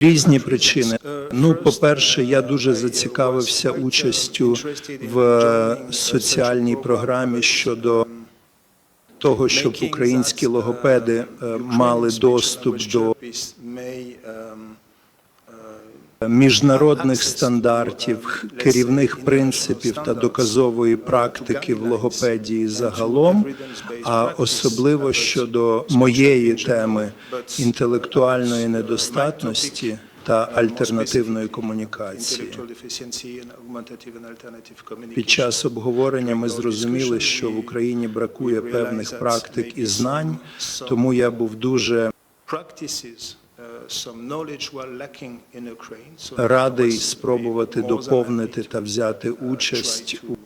Різні причини. Ну, по-перше, я дуже зацікавився участю в соціальній програмі щодо того, щоб українські логопеди е, мали доступ до міжнародних стандартів, керівних принципів та доказової практики в логопедії загалом, а особливо щодо моєї теми інтелектуальної недостатності та альтернативної комунікації. Під час обговорення ми зрозуміли, що в Україні бракує певних практик і знань, тому я був дуже радий спробувати доповнити та взяти участь у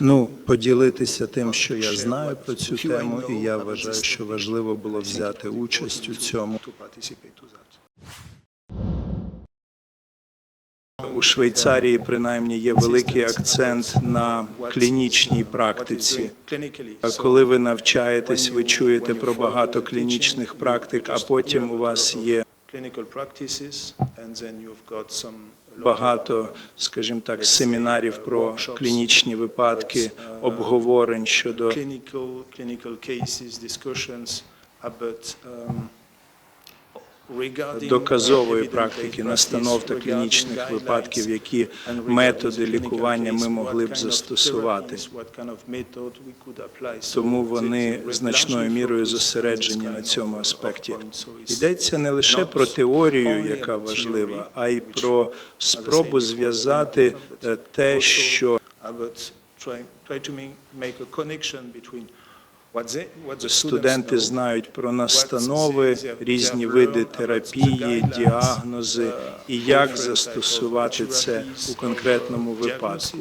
ну, поділитися тим, що я знаю про цю тему, і я вважаю, що важливо було взяти участь у цьому. У Швейцарії принаймні є великий акцент на клінічній практиці. А Коли ви навчаєтесь, ви чуєте про багато клінічних практик, а потім у вас є багато, скажімо так, семінарів про клінічні випадки, обговорень щодо доказової практики, настанов та клінічних випадків, які методи лікування ми могли б застосувати. Тому вони значною мірою зосереджені на цьому аспекті. Йдеться не лише про теорію, яка важлива, а й про спробу зв'язати е, те, що студенти знають про настанови, різні види терапії, діагнози і як застосувати це у конкретному випадку.